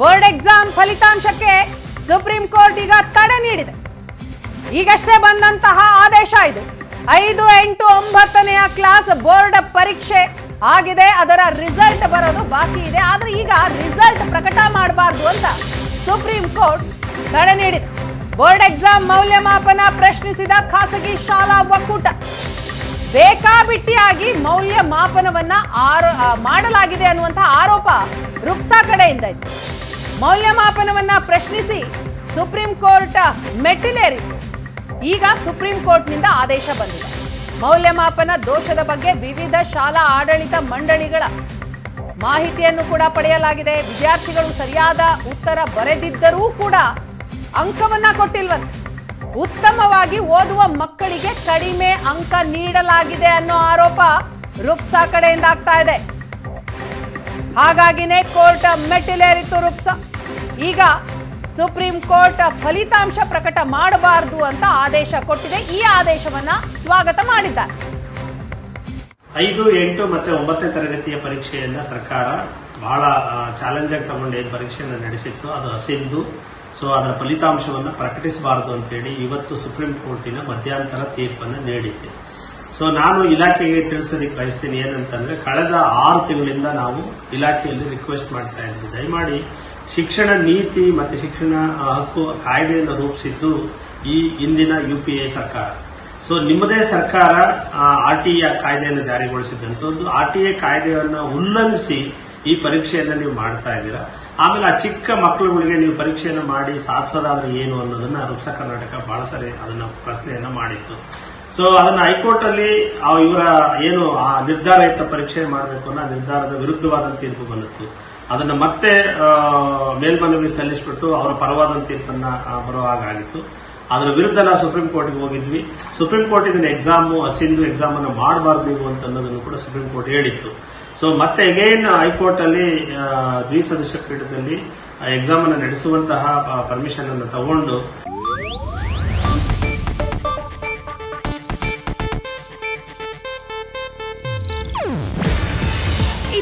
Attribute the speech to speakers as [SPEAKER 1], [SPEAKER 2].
[SPEAKER 1] Board exam ಫಲಿತಾಂಶಕ್ಕೆ supreme court ಈಗ ತಡೆ ನೀಡಿದೆ. ಈಗಷ್ಟೇ ಬಂದಂತಹ ಆದೇಶ ಇದು. ಐದು, ಎಂಟು ಒಂಬತ್ತನೆಯ ಕ್ಲಾಸ್ ಬೋರ್ಡ್ ಪರೀಕ್ಷೆ ಆಗಿದೆ. ಅದರ ರಿಸಲ್ಟ್ ಬರೋದು ಬಾಕಿ ಇದೆ. ಆದ್ರೆ ಈಗ ರಿಸಲ್ಟ್ ಪ್ರಕಟ ಮಾಡಬಾರ್ದು ಅಂತ ಸುಪ್ರೀಂ ಕೋರ್ಟ್ ತಡೆ ನೀಡಿದೆ. ಬೋರ್ಡ್ ಎಕ್ಸಾಮ್ ಮೌಲ್ಯಮಾಪನ ಪ್ರಶ್ನಿಸಿದ ಖಾಸಗಿ ಶಾಲಾ ಒಕ್ಕೂಟ. ಬೇಕಾಬಿಟ್ಟಿಯಾಗಿ ಮೌಲ್ಯಮಾಪನವನ್ನ ಆರೋ ಮಾಡಲಾಗಿದೆ ಅನ್ನುವಂತಹ ಆರೋಪ ರುಪ್ಸಾ ಕಡೆಯಿಂದ ಇತ್ತು ಮೌಲ್ಯಮಾಪನವನ್ನ ಪ್ರಶ್ನಿಸಿ ಸುಪ್ರೀಂ ಕೋರ್ಟ್ ಮೆಟ್ಟಿಲೇರಿ. ಈಗ ಸುಪ್ರೀಂ ಕೋರ್ಟ್ನಿಂದ ಆದೇಶ ಬಂದಿದೆ. ಮೌಲ್ಯಮಾಪನ ದೋಷದ ಬಗ್ಗೆ ವಿವಿಧ ಶಾಲಾ ಆಡಳಿತ ಮಂಡಳಿಗಳ ಮಾಹಿತಿಯನ್ನು ಕೂಡ ಪಡೆಯಲಾಗಿದೆ. ವಿದ್ಯಾರ್ಥಿಗಳು ಸರಿಯಾದ ಉತ್ತರ ಬರೆದಿದ್ದರೂ ಕೂಡ ಅಂಕವನ್ನ ಕೊಟ್ಟಿಲ್ವಂತೆ. ಉತ್ತಮವಾಗಿ ಓದುವ ಮಕ್ಕಳಿಗೆ ಕಡಿಮೆ ಅಂಕ ನೀಡಲಾಗಿದೆ ಅನ್ನೋ ಆರೋಪ ರುಪ್ಸಾ ಕಡೆಯಿಂದ ಆಗ್ತಾ ಇದೆ. ಹಾಗಾಗಿನೇ ಕೋರ್ಟ್ ಮೆಟ್ಟಿಲೇರಿತ್ತು ರೂಪ್ಸ. ಈಗ ಸುಪ್ರೀಂ ಕೋರ್ಟ್ ಫಲಿತಾಂಶ ಪ್ರಕಟ ಮಾಡಬಾರದು ಅಂತ ಆದೇಶ ಕೊಟ್ಟಿದೆ. ಈ ಆದೇಶವನ್ನ ಸ್ವಾಗತ ಮಾಡಿದ್ದಾರೆ.
[SPEAKER 2] ಐದು, ಎಂಟು ಮತ್ತೆ ಒಂಬತ್ತನೇ ತರಗತಿಯ ಪರೀಕ್ಷೆಯನ್ನ ಸರ್ಕಾರ ಬಹಳ ಚಾಲೆಂಜ್ ಆಗಿ ತಗೊಂಡು ಏನು ಪರೀಕ್ಷೆಯನ್ನು ನಡೆಸಿತ್ತು. ಅದು ಹಸಿದ್ದು ಸೊ ಅದರ ಫಲಿತಾಂಶವನ್ನು ಪ್ರಕಟಿಸಬಾರದು ಅಂತೇಳಿ ಇವತ್ತು ಸುಪ್ರೀಂ ಕೋರ್ಟಿನ ಮಧ್ಯಂತರ ತೀರ್ಪನ್ನು ನೀಡಿದೆ. ಸೊ ನಾನು ಇಲಾಖೆಗೆ ತಿಳಿಸೋದಕ್ಕೆ ಬಯಸ್ತೀನಿ ಏನಂತಂದ್ರೆ, ಕಳೆದ ಆರು ತಿಂಗಳಿಂದ ನಾವು ಇಲಾಖೆಯಲ್ಲಿ ರಿಕ್ವೆಸ್ಟ್ ಮಾಡ್ತಾ ಇದ್ದೀವಿ ದಯಮಾಡಿ ಶಿಕ್ಷಣ ನೀತಿ ಮತ್ತು ಶಿಕ್ಷಣ ಹಕ್ಕು ಕಾಯ್ದೆಯನ್ನು ರೂಪಿಸಿದ್ದು ಈ ಇಂದಿನ ಯು ಸರ್ಕಾರ. ಸೊ ನಿಮ್ಮದೇ ಸರ್ಕಾರ ಆರ್ ಟಿ ಎ ಕಾಯ್ದೆಯನ್ನು ಜಾರಿಗೊಳಿಸಿದಂಥದ್ದು. ಆರ್ ಟಿ ಎ ಕಾಯ್ದೆಯನ್ನು ಉಲ್ಲಂಘಿಸಿ ಈ ಪರೀಕ್ಷೆಯನ್ನು ನೀವು ಮಾಡ್ತಾ ಇದ್ದೀರಾ? ಆಮೇಲೆ ಆ ಚಿಕ್ಕ ಮಕ್ಕಳುಗಳಿಗೆ ನೀವು ಪರೀಕ್ಷೆಯನ್ನು ಮಾಡಿ ಸಾಧಿಸೋದಾದ್ರೆ ಏನು ಅನ್ನೋದನ್ನ ರುಪ್ಸ ಕರ್ನಾಟಕ ಬಹಳ ಸರಿ ಅದನ್ನ ಪ್ರಶ್ನೆಯನ್ನು ಮಾಡಿತ್ತು. ಸೊ ಅದನ್ನ ಹೈಕೋರ್ಟ್ ಅಲ್ಲಿ ಇವರ ಏನು ಆ ನಿರ್ಧಾರ ಇತ್ತ ಪರೀಕ್ಷೆ ಮಾಡಬೇಕು ಅನ್ನೋ ನಿರ್ಧಾರದ ವಿರುದ್ಧವಾದ ತೀರ್ಪು ಬಂದಿತ್ತು. ಅದನ್ನ ಮತ್ತೆ ಮೇಲ್ಮನವಿ ಸಲ್ಲಿಸ್ಬಿಟ್ಟು ಅವರ ಪರವಾದ ತೀರ್ಪನ್ನ ಬರೋ ಹಾಗಾಗಿತ್ತು ಅದರ ವಿರುದ್ಧ ನಾವು ಸುಪ್ರೀಂ ಕೋರ್ಟ್ಗೆ ಹೋಗಿದ್ವಿ. ಸುಪ್ರೀಂ ಕೋರ್ಟ್ ಇದನ್ನ ಎಕ್ಸಾಮ್ ಹಸಿಂದು ಎಕ್ಸಾಮ್ ಅನ್ನು ಮಾಡಬಾರ್ದು ಅಂತ ಅನ್ನೋದನ್ನು ಕೂಡ ಸುಪ್ರೀಂ ಕೋರ್ಟ್ ಹೇಳಿತ್ತು. ಸೊ ಮತ್ತೆ ಅಗೇನ್ ಹೈಕೋರ್ಟ್ ಅಲ್ಲಿ ದ್ವಿಸದಸ್ಯ ಪೀಠದಲ್ಲಿ ಎಕ್ಸಾಮ್ ಅನ್ನು ನಡೆಸುವಂತಹ ಪರ್ಮಿಷನ್ ಅನ್ನು ತಗೊಂಡು